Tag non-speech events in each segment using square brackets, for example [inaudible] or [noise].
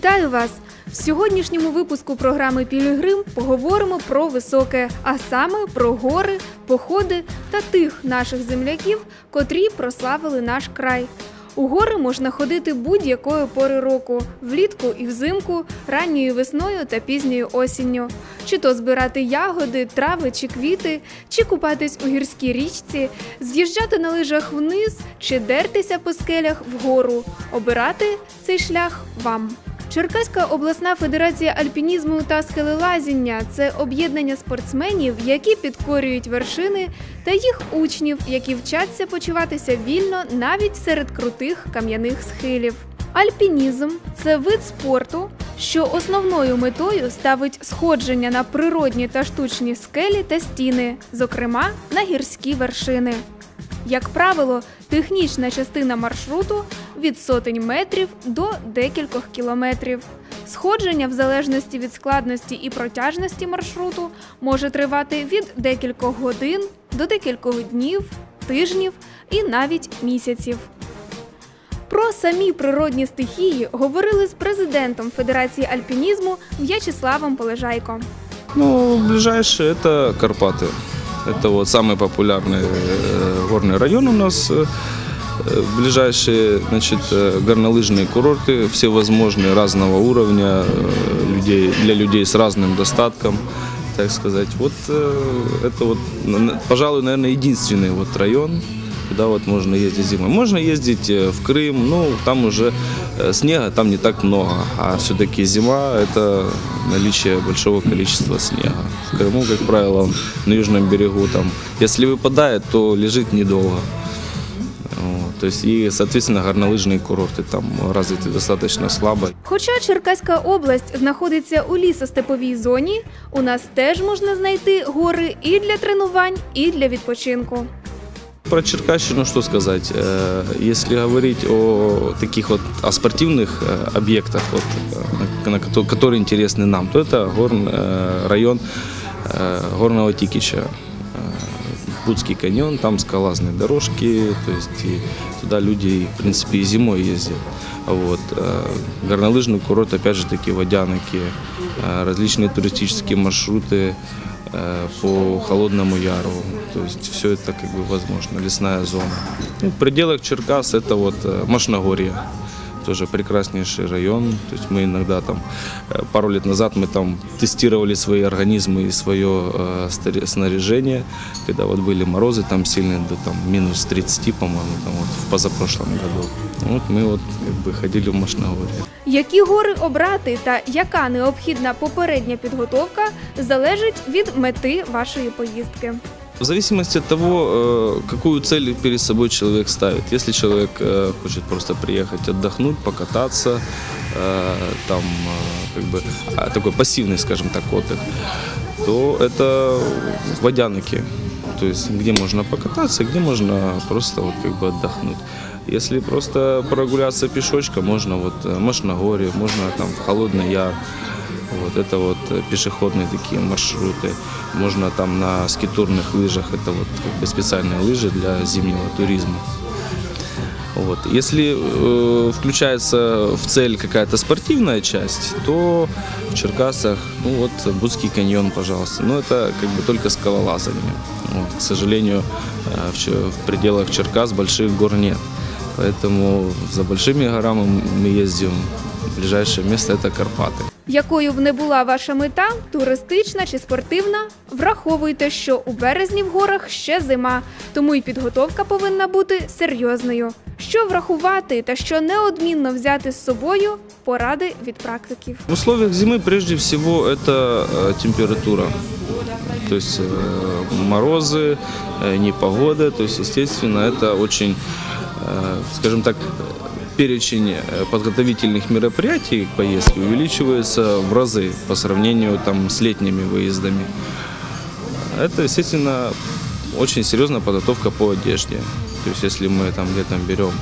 Вітаю вас! В сьогоднішньому випуску програми Пілігрим поговоримо про високе, а саме про гори, походи та тих наших земляків, котрі прославили наш край. У гори можна ходити будь-якої пори року, влітку і взимку, ранньою весною та пізньою осінню. Чи то збирати ягоди, трави чи квіти, чи купатись у гірській річці, з'їжджати на лижах вниз, чи дертися по скелях вгору. Обирати цей шлях вам. Черкаська обласна федерація альпінізму та скелелазіння це об'єднання спортсменів, які підкорюють вершини, та їх учнів, які вчаться почуватися вільно навіть серед крутих кам'яних схилів. Альпінізм це вид спорту, що основною метою ставить сходження на природні та штучні скелі та стіни, зокрема на гірські вершини. Як правило, технічна частина маршруту від сотень метрів до декількох кілометрів. Сходження, в залежності від складності і протяжності маршруту, може тривати від декількох годин до декількох днів, тижнів і навіть місяців. Про самі природні стихії говорили з президентом Федерації альпінізму В'ячеславом Полежайко. Ну, ближайшие это Карпаты. Это вот самый популярный э, горный район у нас. Э, Ближайшие, значит, э, горнолыжные курорты, всевозможные разного уровня, людей, для людей с разным достатком, так сказать. Вот это вот, пожалуй, наверное, единственный вот район, куда вот можно ездить зимой. Можно ездить в Крым, ну, там уже снега там не так много, а все-таки зима – это наличие большого количества снега. В Крыму, как правило, он на южном берегу там, если выпадает, то лежит недолго. Вот, то есть и, соответственно, горнолыжные курорты там развиты достаточно слабо. Хоча Черкаська область знаходиться у лісостеповій зоні, у нас теж можна знайти гори і для тренувань, і для відпочинку. Про Черкащину что сказать? Э, Если говорить о таких вот о спортивных э, объектах, вот, э, которые интересны нам, то это э, район Горного Тикича. Будский каньон, там скалазные дорожки, то есть и туда люди, в принципе, и зимой ездят. Вот. Горнолыжный курорт, опять же таки, Водяники, различные туристические маршруты, по Холодному Яру. То есть все это как бы возможно, лесная зона. Ну, в пределах Черкас это вот э, Машногорье. Тоже прекраснейший район. То есть мы иногда там, э, пару лет назад мы там тестировали свои организмы и свое э, старе- снаряжение. Когда вот были морозы там сильные, до там минус 30, по-моему, там вот в позапрошлом году. Вот мы вот как бы ходили в Машногорье. Які гори обрати та яка необхідна попередня підготовка залежить від мети вашої поїздки. В зависимости от того, э, какую цель перед собой человек ставит. Если человек э, хочет просто приехать отдохнуть, покататься, э, там как бы а, такой пассивный, скажем так, отдых, то это водяники. То есть где можно покататься, где можно просто вот как бы отдохнуть. Если просто прогуляться пешочком, можно вот э, Машногорье, можно там в Холодный Яр. Вот это вот э, пешеходные такие маршруты. Можно там на скитурных лыжах, это вот как бы специальные лыжи для зимнего туризма. Вот. Если э, включается в цель какая-то спортивная часть, то в Черкасах, ну вот Будский каньон, пожалуйста. Но это как бы только скалолазание. Вот. К сожалению, э, в, в пределах Черкас больших гор нет. Поэтому за большими горами мы ездим. Ближайшее место это Карпаты. Якою б не була ваша мета, туристична чи спортивна, враховуйте, що у березні в горах ще зима, тому і підготовка повинна бути серйозною. Що врахувати та що неодмінно взяти з собою поради від практиків. В условиях зимы прежде всего это э, температура. То есть э, морозы, э, непогода. То есть, естественно, это очень, э, скажем так, перечень э, подготовительных мероприятий к поездке увеличивается в разы по сравнению там, с летними выездами. Это, естественно, очень серьезная подготовка по одежде. То есть, если мы там летом берем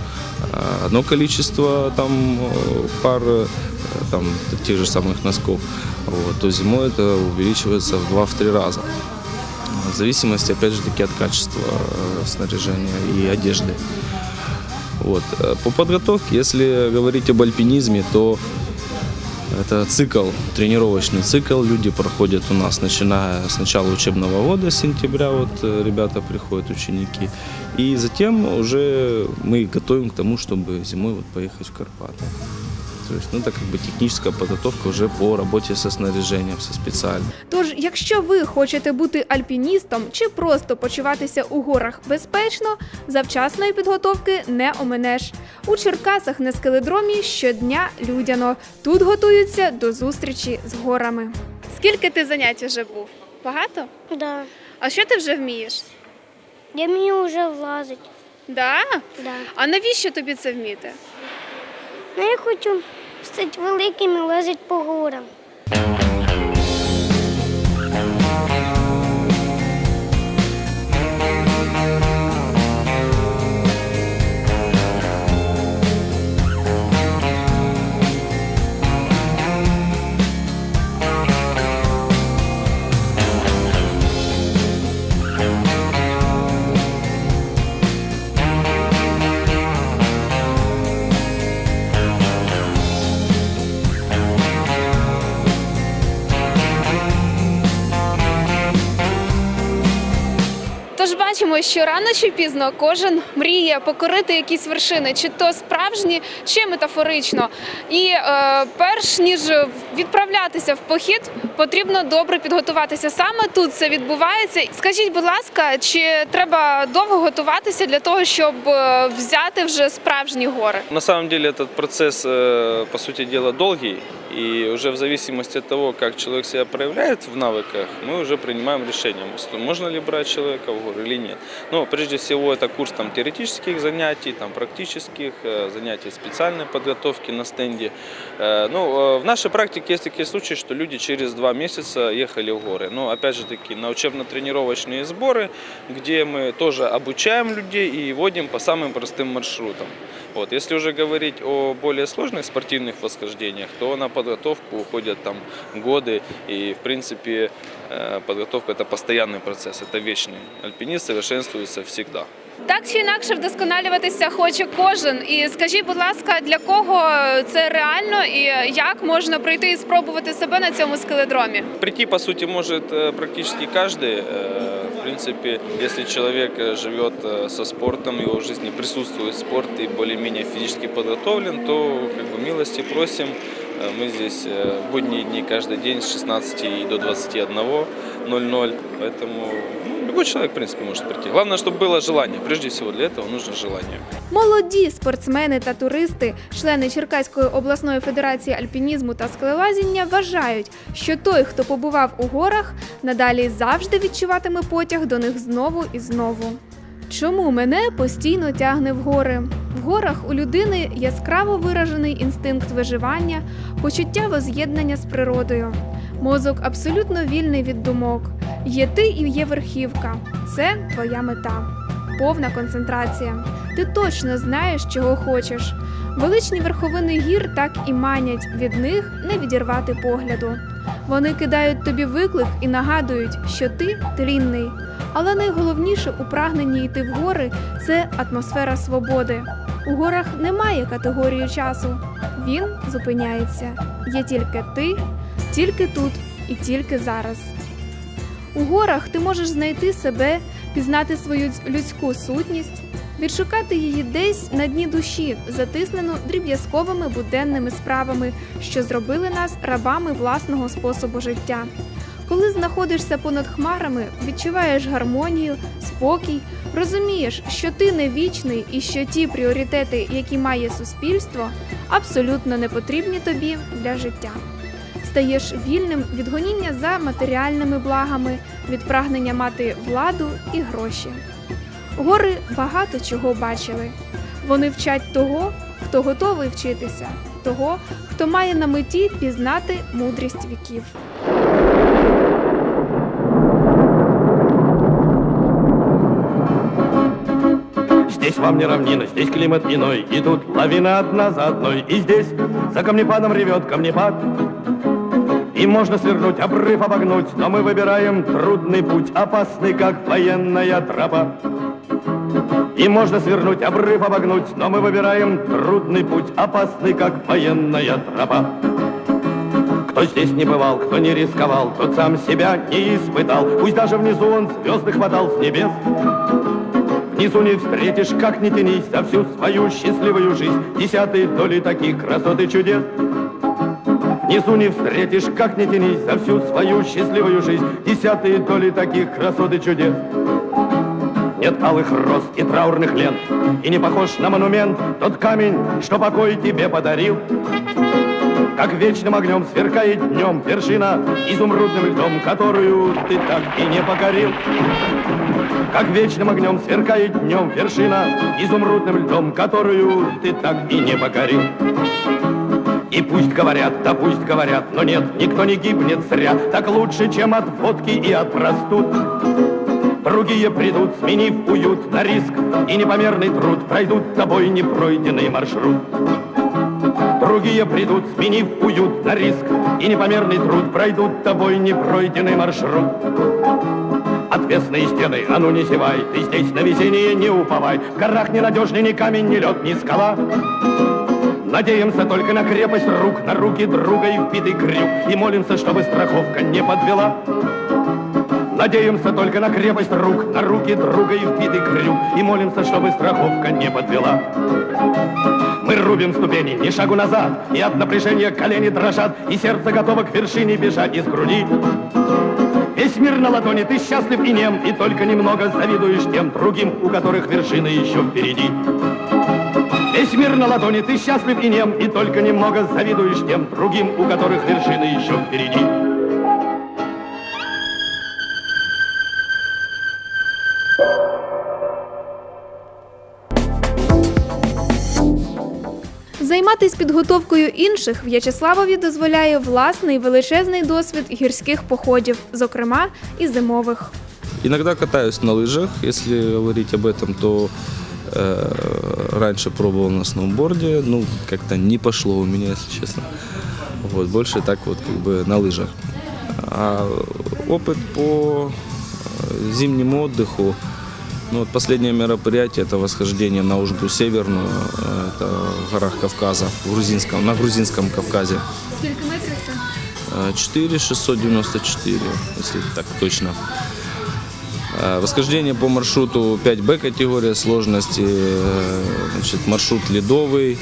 а, одно количество там э, пар э, там тех же самых носков, вот, то зимой это увеличивается в 2-3 раза. В зависимости, опять же таки, от качества э, снаряжения и одежды. Вот. Э, По подготовке, если говорить об альпинизме, то Это цикл, тренировочный цикл. Люди проходят у нас, начиная с начала учебного года, с сентября, вот э, ребята приходят, ученики. И затем уже мы готовим к тому, чтобы зимой вот поехать в Карпаты. То есть, ну, это как бы техническая подготовка уже по работе со снаряжением, со специальным. Тож, якщо ви хочете бути альпіністом чи просто почуватися у горах безпечно, завчасної підготовки не оминеш. У Черкасах на скеледромі щодня людяно. Тут готуються до зустрічі з горами. Скільки ти занять вже був? Багато? Да. А що ти вже вмієш? Я вмію вже влазити. Да? Да. А навіщо тобі це вміти? Ну, я хочу стати великим і лазити по горам. Тож бачимо, що рано чи пізно кожен мріє покорити якісь вершини, чи то справжні, чи метафорично. І е, перш ніж відправлятися в похід, потрібно добре підготуватися. Саме тут це відбувається. Скажіть, будь ласка, чи треба довго готуватися для того, щоб е, взяти вже справжні гори? На самом деле этот процесс, э, по сути дела, долгий, и уже в зависимости от того, как человек себя проявляет в навыках, мы уже принимаем решение, ст- можно ли брать человека в горы или нет. Но прежде всего это курс там, теоретических занятий, там, практических, э, занятий специальной подготовки на стенде. Э, Ну, э, в нашей практике есть такие случаи, что люди через два месяца ехали в горы. Но опять же таки на учебно-тренировочные сборы, где мы тоже обучаем людей и водим по самым простым маршрутам. Вот. Если уже говорить о более сложных спортивных восхождениях, то на подготовку уходят там годы, и в принципе э, подготовка это постоянный процесс, это вечный. Альпинист совершенствуется всегда. Так чи інакше вдосконалюватися хоче кожен. І скажіть, будь ласка, для кого це реально і як можна прийти і спробувати себе на цьому скеледромі? Прийти, по сути, может э, практически каждый. Э, В Принципе, если человек э, живет э, со спортом, его жизни присутствует спорт и более-менее физически подготовлен, то как бы милости просим. Э, Мы здесь в будние дни каждый день с 16 и до 21.00, поэтому любой человек, в принципе, может прийти. Главное, чтобы было желание. Прежде всего, для этого нужно желание. Молоді спортсмени та туристи, члени Черкаської обласної федерації альпінізму та скелелазіння, вважають, що той, хто побував у горах, надалі завжди відчуватиме потяг до них знову і знову. Чому мене постійно тягне в гори? В горах у людини яскраво виражений інстинкт виживання, почуття воз'єднання з природою. Мозок абсолютно вільний від думок. Є ти і є верхівка. Це твоя мета. Повна концентрація. Ти точно знаєш, чого хочеш. Величні верховини гір так і манять від них не відірвати погляду. Вони кидають тобі виклик і нагадують, що ти тлінний. Але найголовніше у прагненні йти в гори це атмосфера свободи. У горах немає категорії часу. Він зупиняється. Є тільки ти, тільки тут і тільки зараз. У горах ти можеш знайти себе, пізнати свою людську сутність, відшукати її десь на дні душі, затиснену дріб'язковими буденними справами, що зробили нас рабами власного способу життя. Коли знаходишся понад хмарами, відчуваєш гармонію, спокій, розумієш, що ти не вічний і що ті пріоритети, які має суспільство, абсолютно не потрібні тобі для життя. Стаєш вільним від гоніння за матеріальними благами, від прагнення мати владу і гроші. Гори багато чого бачили. Вони вчать того, хто готовий вчитися, того, хто має на меті пізнати мудрість віків. Здесь вам не равнина, здесь климат иной И тут лавина одна за одной И здесь за камнепадом ревет камнепад И можно свернуть, обрыв обогнуть Но мы выбираем трудный путь Опасный, как военная тропа И можно свернуть, обрыв обогнуть Но мы выбираем трудный путь Опасный, как военная тропа Кто здесь не бывал, кто не рисковал, тот сам себя не испытал. Пусть даже внизу он звезды хватал с небес. Внизу не встретишь, как не тянись, за всю свою счастливую жизнь. Десятые доли таких красот и чудес. Внизу не встретишь, как не тянись, за всю свою счастливую жизнь. Десятые доли таких красот и чудес. Нет алых роз и траурных лент, и не похож на монумент тот камень, что покой тебе подарил. Как вечным огнем сверкает днем вершина изумрудным льдом, которую ты так и не покорил. Как вечным огнем сверкает днем вершина изумрудным льдом, которую ты так и не покорил. И пусть говорят, да пусть говорят, но нет, никто не гибнет зря, так лучше, чем от водки и от простуд. Другие придут, сменив уют на риск и непомерный труд, пройдут тобой непройденный маршрут. Другие придут, сменив уют на риск и непомерный труд, пройдут тобой непройденный маршрут. Отвесные стены, а ну не зевай, ты здесь на везение не уповай, в горах ненадежный ни камень, ни лед, ни скала. Надеемся только на крепость рук, на руки друга и вбитый крюк, и молимся, чтобы страховка не подвела. Надеемся только на крепость рук, на руки друга и вбитый крюк, и молимся, чтобы страховка не подвела. Мы рубим ступени, ни шагу назад, и от напряжения колени дрожат, и сердце готово к вершине бежать из груди. Весь мир на ладони, ты счастлив и нем, и только немного завидуешь тем другим, у которых вершина еще впереди. Весь мир на ладони, ты счастлив и нем, и только немного завидуешь тем другим, у которых вершина еще впереди. Займатися підготовкою інших В'ячеславові дозволяє власний величезний досвід гірських походів, зокрема і зимових. Иногда катаюсь на лыжах, если говорить об этом, то э, раньше пробовал на сноуборде, ну, как-то не пошло у меня, если честно. Вот, больше так вот как бы на лыжах. А опыт по э, зимнему отдыху, ну, вот последнее мероприятие – это восхождение на Ужбу Северную, э, это в горах Кавказа, в грузинском, на грузинском Кавказе. Скільки метрів це? Э, 4694, если так точно. Э, Восхождение по маршруту 5Б категория сложности, э, значит, маршрут ледовый,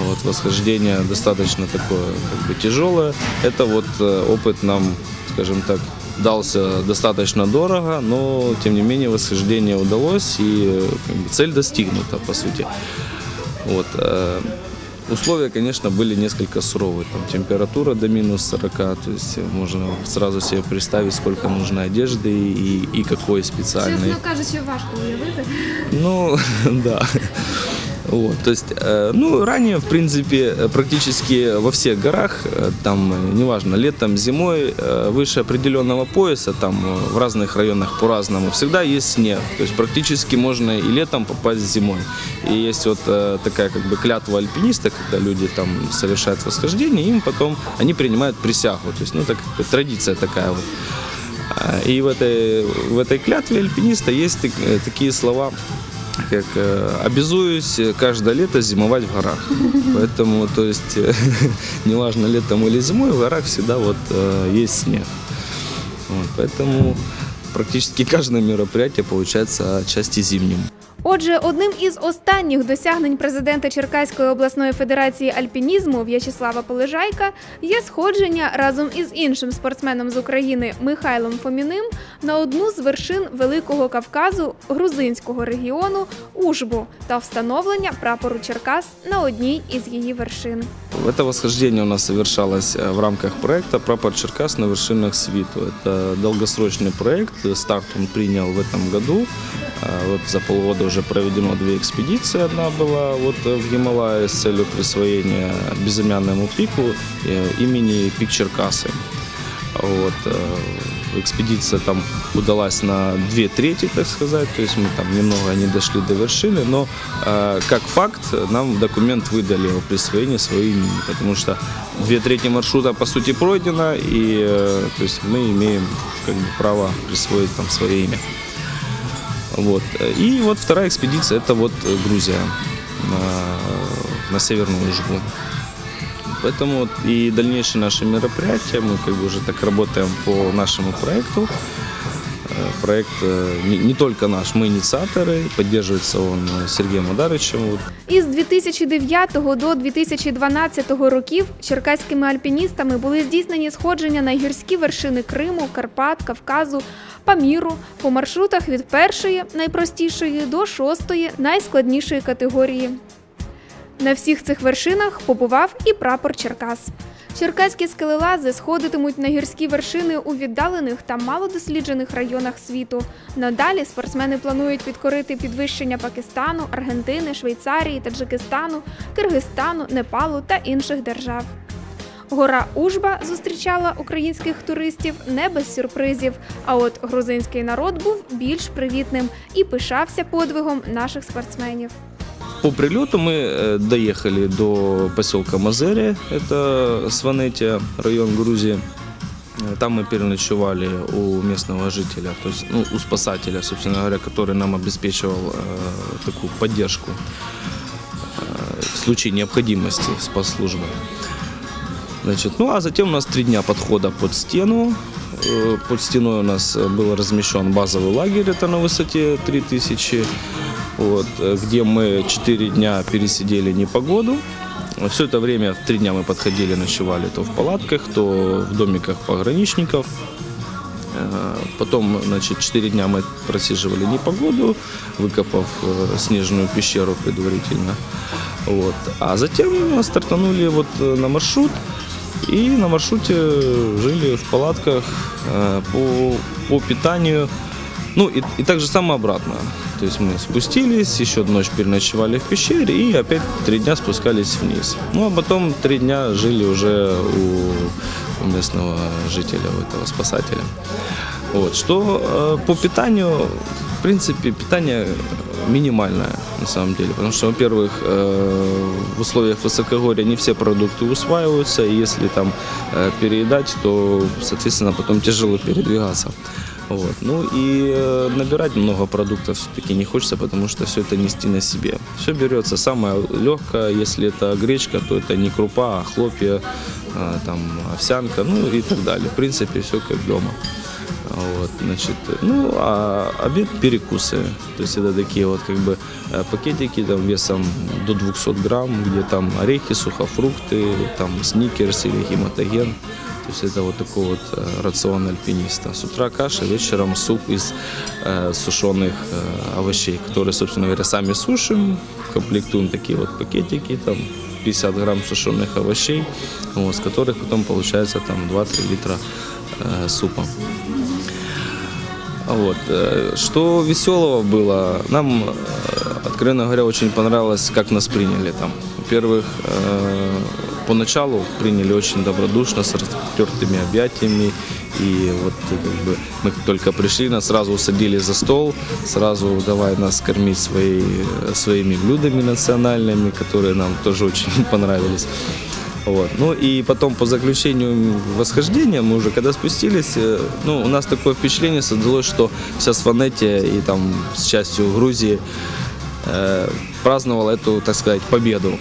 вот, восхождение достаточно такое как бы тяжелое. Это вот э, опыт нам, скажем так, дался достаточно дорого, но тем не менее восхождение удалось и как бы, цель достигнута по сути. Вот, Условия, конечно, были несколько суровые. Там температура до минус 40, то есть можно сразу себе представить, сколько нужно одежды и, и какой специальной. кажучи, важко уявити. Ну, [laughs] да. Вот, то есть, э, ну, ранее, в принципе, э, практически во всех горах, э, там, неважно, летом, зимой, выше определенного пояса, там, в разных районах по-разному, всегда есть снег. То есть, практически можно и летом попасть зимой. И есть вот такая, как бы, клятва альпиниста, когда люди там совершают восхождение, им потом, они принимают присягу. То есть, ну, бы традиция такая вот. А, И в этой, в этой клятве альпиниста есть так- такие слова, как э, обязуюсь каждое лето зимовать в горах. Поэтому, то есть, [laughs] неважно летом или зимой, в горах всегда вот э, есть снег. Вот, поэтому практически [laughs] каждое мероприятие получается отчасти зимним. Отже, одним із останніх досягнень президента Черкаської обласної федерації альпінізму В'ячеслава Полежайка є сходження разом із іншим спортсменом з України Михайлом Фоміним на одну з вершин Великого Кавказу грузинського регіону Ужбу та встановлення прапору Черкас на одній із її вершин. Это восхождение у нас совершалось э, в рамках проекта «Прапор Черкас на вершинах свиту». Это долгосрочный проект, старт он принял в этом году. А Вот за полгода уже проведено две экспедиции. Одна была вот э, в Гималае с целью присвоения безымянному пику э, имени Пик Черкасы. Вот, э, экспедиция там удалась на две трети, так сказать, то есть мы там немного не дошли до вершины, но как факт нам документ выдали о присвоении своего имени, потому что две трети маршрута по сути пройдено, и то есть мы имеем как бы, право присвоить там свое имя. Вот. И вот вторая экспедиция это вот Грузия на, на Северную Ужбу. Поэтому и дальнейшие наши мероприятия, мы как бы уже так работаем по нашему проекту. Э, Проект э, не, не только наш, мы инициаторы, поддерживается он э, Сергеем Мадарычем. Вот. Із 2009 до 2012 років черкаськими альпіністами були здійснені сходження на гірські вершини Криму, Карпат, Кавказу, Паміру по маршрутах від першої найпростішої до шостої найскладнішої категорії. На всіх цих вершинах побував і прапор Черкас. Черкаські скелелази сходитимуть на гірські вершини у віддалених та малодосліджених районах світу. Надалі спортсмени планують підкорити підвищення Пакистану, Аргентини, Швейцарії, Таджикистану, Киргизстану, Непалу та інших держав. Гора Ужба зустрічала українських туристів не без сюрпризів. А от грузинський народ був більш привітним і пишався подвигом наших спортсменів. По прилету мы э, доехали до поселка Мазери, это Сванетия, район Грузии. Э, Там мы переночевали у местного жителя, то есть ну, у спасателя, собственно говоря, который нам обеспечивал э, такую поддержку э, в случае необходимости спасслужбы. Значит, ну а затем у нас три дня подхода под стену. Э, Под стеной у нас был размещен базовый лагерь, это на высоте 3000, вот, э, где мы 4 дня пересидели непогоду. Все это время, три дня мы подходили, ночевали то в палатках, то в домиках пограничников. Э, Потом, значит, 4 дня мы просиживали непогоду, выкопав э, снежную пещеру предварительно. Вот. А затем стартанули вот на маршрут. И на маршруте жили в палатках по, по питанию. Ну и, и так же самое обратно. То есть мы спустились, еще ночь переночевали в пещере и опять три дня спускались вниз. Ну а потом три дня жили уже у, у местного жителя, у этого спасателя. Вот. Что э, по питанию, в принципе, питание минимальное на самом деле. Потому что, во-первых, э, в условиях высокогорья не все продукты усваиваются, и если там э, переедать, то, соответственно, потом тяжело передвигаться. Вот. Ну и э, набирать много продуктов все-таки не хочется, потому что все это нести на себе. Все берется самое легкое, если это гречка, то это не крупа, а хлопья, э, там овсянка, ну и так далее. В принципе, все как дома. Вот, значит, ну, а обед перекусы. То есть это такие вот как бы э, пакетики там весом до 200 грамм, где там орехи, сухофрукты, там сникерс или гематоген. То есть это вот такой вот э, рацион альпиниста. С утра каша, вечером суп из э, сушеных э, овощей, которые, собственно говоря, сами сушим, комплектуем такие вот пакетики, там 50 грамм сушеных овощей, вот, с которых потом получается там 2-3 литра э, супа. Вот. э, Что веселого было? Нам, э, откровенно говоря, очень понравилось, как нас приняли там. Во-первых, поначалу приняли очень добродушно, с распростертыми объятиями. И вот как бы, мы только пришли, нас сразу усадили за стол, сразу давай нас кормить свои, своими блюдами национальными, которые нам тоже очень [laughs] понравились. Вот. Ну и потом по заключению восхождения мы уже когда спустились, э, ну у нас такое впечатление создалось, что вся Сванетия и там с частью Грузии э, праздновала эту, так сказать, победу.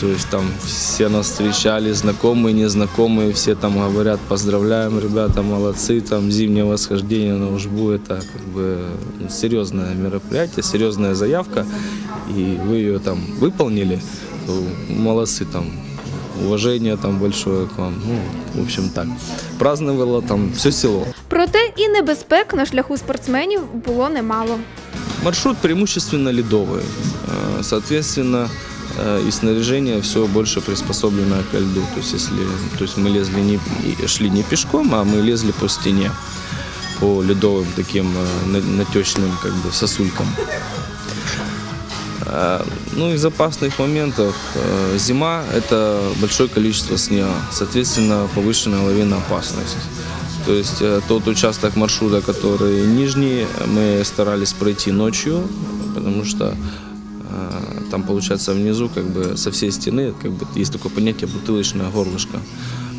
То есть там все нас встречали, знакомые, незнакомые, все там говорят, поздравляем, ребята, молодцы, там зимнее восхождение на Ужбу, это как бы ну, серьезное мероприятие, серьезная заявка, и вы ее там выполнили, то молодцы там, уважение там большое к вам, ну, в общем так. Праздновало там все село. Проте і небезпек на шляху спортсменів було немало. Маршрут преимущественно ледовый. Э, Соответственно, э, и снаряжение все больше приспособлено к льду. То есть, если, то есть мы лезли не, шли не пешком, а мы лезли по стене, по ледовым таким э, на- натечным как бы сосулькам. Э, Ну, из опасных моментов э, зима – это большое количество снега, соответственно, повышенная лавинная опасность. То есть э, тот участок маршрута, который нижний, мы старались пройти ночью, потому что э, там, получается, внизу как бы со всей стены как бы, есть такое понятие бутылочное горлышко.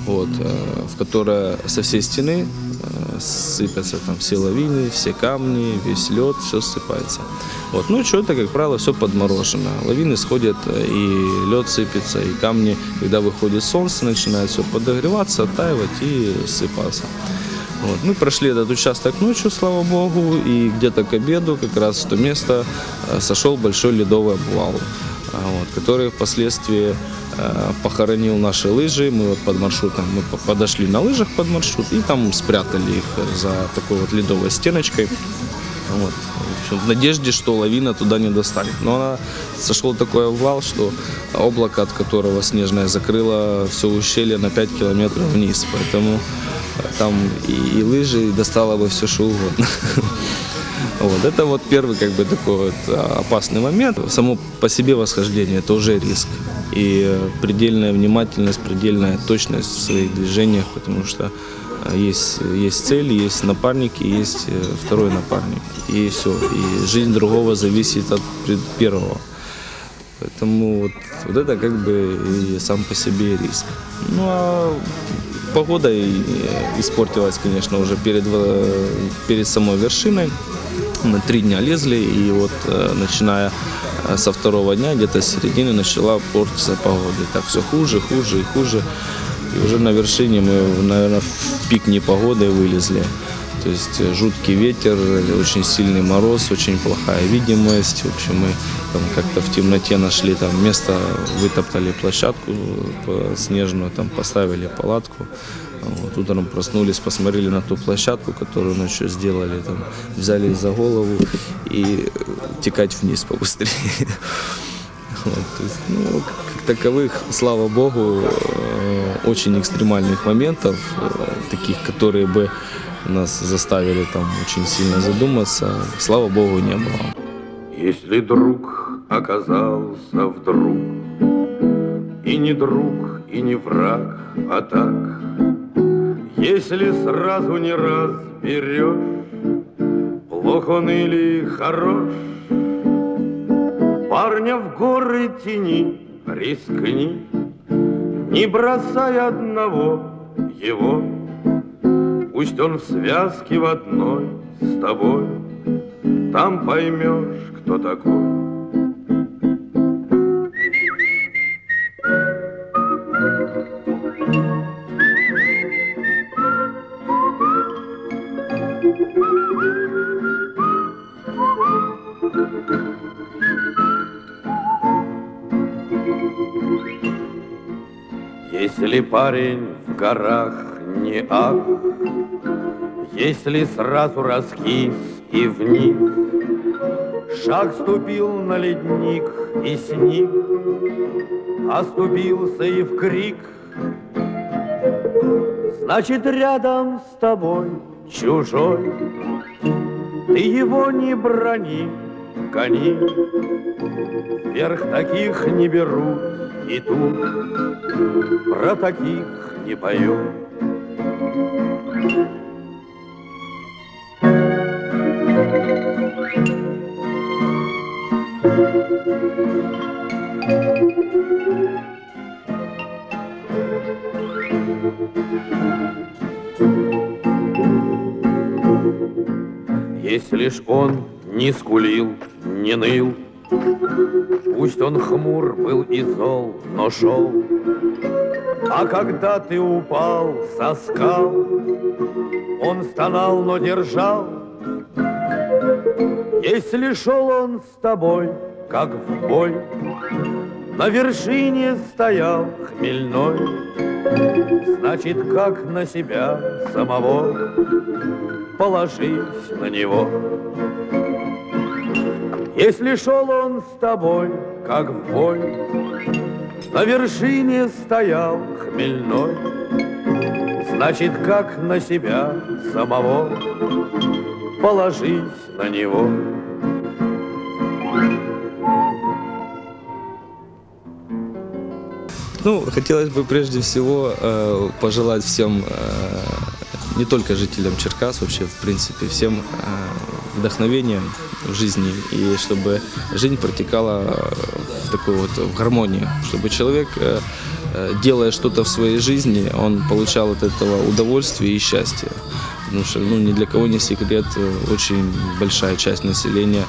вот, э, в которое со всей стены э, сыпятся там все лавины, все камни, весь лед, все ссыпается. Вот. Ну, что это, как правило, все подморожено. Лавины сходят, э, и лед сыпется, и камни, когда выходит солнце, начинает все подогреваться, оттаивать и сыпаться. Вот. Мы прошли этот участок ночью, слава богу, и где-то к обеду как раз в то место э, сошел большой ледовый обвал, а, вот, который впоследствии э, похоронил наши лыжи. Мы вот под маршрутом, мы по- подошли на лыжах под маршрут и там спрятали их э, за такой вот ледовой стеночкой. Вот. В, надежде, что лавина туда не достанет. Но она сошел такой обвал, что облако, от которого снежное закрыло все ущелье на 5 километров вниз. Поэтому э, там и, и лыжи, и достало бы все, что угодно. [laughs] Вот, это вот первый как бы такой вот а, опасный момент. Само по себе восхождение это уже риск. И э, предельная внимательность, предельная точность в своих движениях, потому что э, есть, есть цель, есть напарники, есть э, второй напарник. И все. И жизнь другого зависит от первого. Поэтому вот, вот это как бы и сам по себе риск. Ну а погода испортилась, конечно, уже перед, э, перед самой вершиной. Мы три дня лезли, и вот э, начиная э, со второго дня, где-то с середины, начала портиться погода. И так все хуже, хуже и хуже. И уже на вершине мы, наверное, в пик непогоды вылезли. То есть жуткий ветер, очень сильный мороз, очень плохая видимость. В общем, мы там как-то в темноте нашли там место, вытоптали площадку снежную, там поставили палатку. Вот, утром проснулись, посмотрели на ту площадку, которую ночью сделали, там, взялись за голову и текать вниз побыстрее. [laughs] Вот, есть, ну, как таковых, слава богу, э, очень экстремальных моментов, э, таких, которые бы нас заставили там очень сильно задуматься, слава богу, не было. Если друг оказался вдруг. И не друг, и не враг, а так. Если сразу не разберешь Плох он или хорош Парня в горы тяни, рискни Не бросай одного его. Пусть он в связке в одной с тобой там поймешь, кто такой. Если парень в горах не ах, Если сразу раскис и вниз, Шаг ступил на ледник и сник, Оступился и в крик. Значит, рядом с тобой чужой, Ты его не брони, гони, Вверх таких не берут и тут Про таких не поют. Если ж он не скулил, не ныл, Пусть он хмур был и зол, но шел. А когда ты упал со скал, Он стонал, но держал. Если шел он с тобой, как в бой, На вершине стоял хмельной, Значит, как на себя самого Положись на него. Если шел он с тобой, как в бой, На вершине стоял хмельной, Значит, как на себя самого Положись на него. Ну, хотелось бы прежде всего э, пожелать всем, э, не только жителям Черкас, вообще, в принципе, всем э, вдохновения в жизни, и чтобы жизнь протекала э, в такой вот в гармонии, чтобы человек э, э, делая что-то в своей жизни, он получал от этого удовольствие и счастье. Потому что, ну, ни для кого не секрет, очень большая часть населения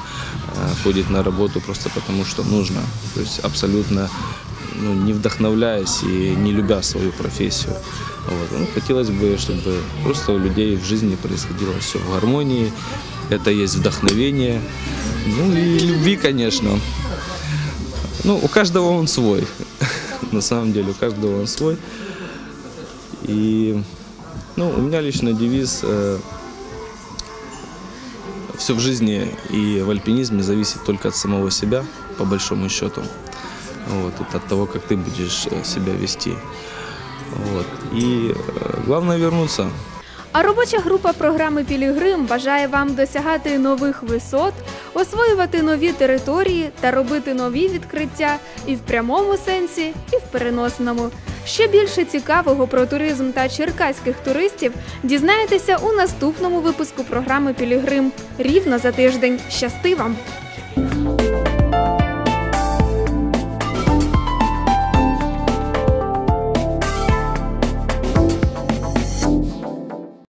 ходит на работу просто потому, что нужно. То есть абсолютно ну, не вдохновляясь и не любя свою профессию. Вот. Ну, хотелось бы, чтобы просто у людей в жизни происходило все в гармонии. Это есть вдохновение. Ну и любви, конечно. Ну, у каждого он свой. [laughs] На самом деле, у каждого он свой. И ну, у меня лично девиз все в жизни и в альпинизме зависит только от самого себя, по большому счету. Вот, это от того, как ты будешь э, себя вести. Вот. И э, главное вернуться. А робоча група програми Пілігрим бажає вам досягати нових висот, освоювати нові території та робити нові відкриття і в прямому сенсі, і в переносному. Ще більше цікавого про туризм та черкаських туристів дізнаєтеся у наступному випуску програми Пілігрим рівно за тиждень. Щасти вам!